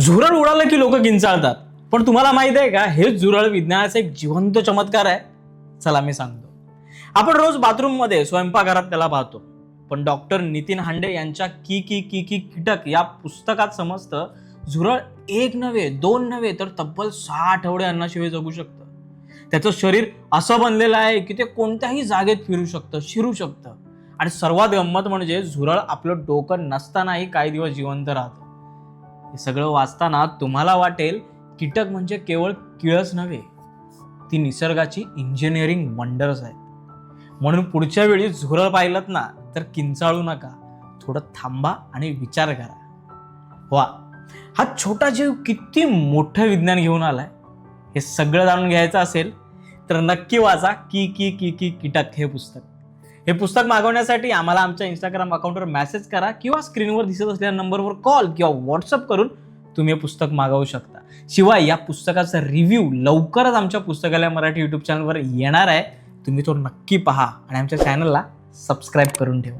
झुरळ उडालं की लोक किंचाळतात. पण तुम्हाला माहीत आहे का हे झुरळ विज्ञानाचा एक जिवंत चमत्कार आहे? चला मी सांगतो. आपण रोज बाथरूममध्ये स्वयंपाकघरात त्याला पाहतो. पण डॉक्टर नितीन हांडे यांच्या की की की की कीटक या पुस्तकात समजतं झुरळ एक नव्हे दोन नव्हे तर तब्बल सहा आठवडे अन्नाशिवाय जगू शकतं. त्याचं शरीर असं बनलेलं आहे की ते कोणत्याही जागेत फिरू शकतं शिरू शकतं. आणि सर्वात गंमत म्हणजे झुरळ आपलं डोकं नसतानाही काही दिवस जिवंत राहतं. हे सगळं वाचताना तुम्हाला वाटेल कीटक म्हणजे केवळ किळच नव्हे ती निसर्गाची इंजिनिअरिंग वंडर्स आहेत. म्हणून पुढच्या वेळी झुरळ पाहिलं ना तर किंचाळू नका. थोडं थांबा आणि विचार करा. वा हा छोटा जीव किती मोठं विज्ञान घेऊन आलाय. हे सगळं जाणून घ्यायचं असेल तर नक्की वाचा की की की की कीटक हे पुस्तक. हे पुस्तक मागवण्यासाठी आम्हाला आमच्या इंस्टाग्राम अकाउंटवर मेसेज करा किंवा स्क्रीनवर दिसत असलेल्या नंबरवर कॉल किंवा व्हॉट्सअप करून तुम्ही हे पुस्तक मागवू शकता. शिवाय या पुस्तकाचा रिव्ह्यू लवकरच आमच्या पुस्तकालय मराठी यूट्यूब चॅनलवर येणार आहे. तुम्ही तो नक्की पहा आणि आमच्या चॅनलला सबस्क्राईब करून ठेवा.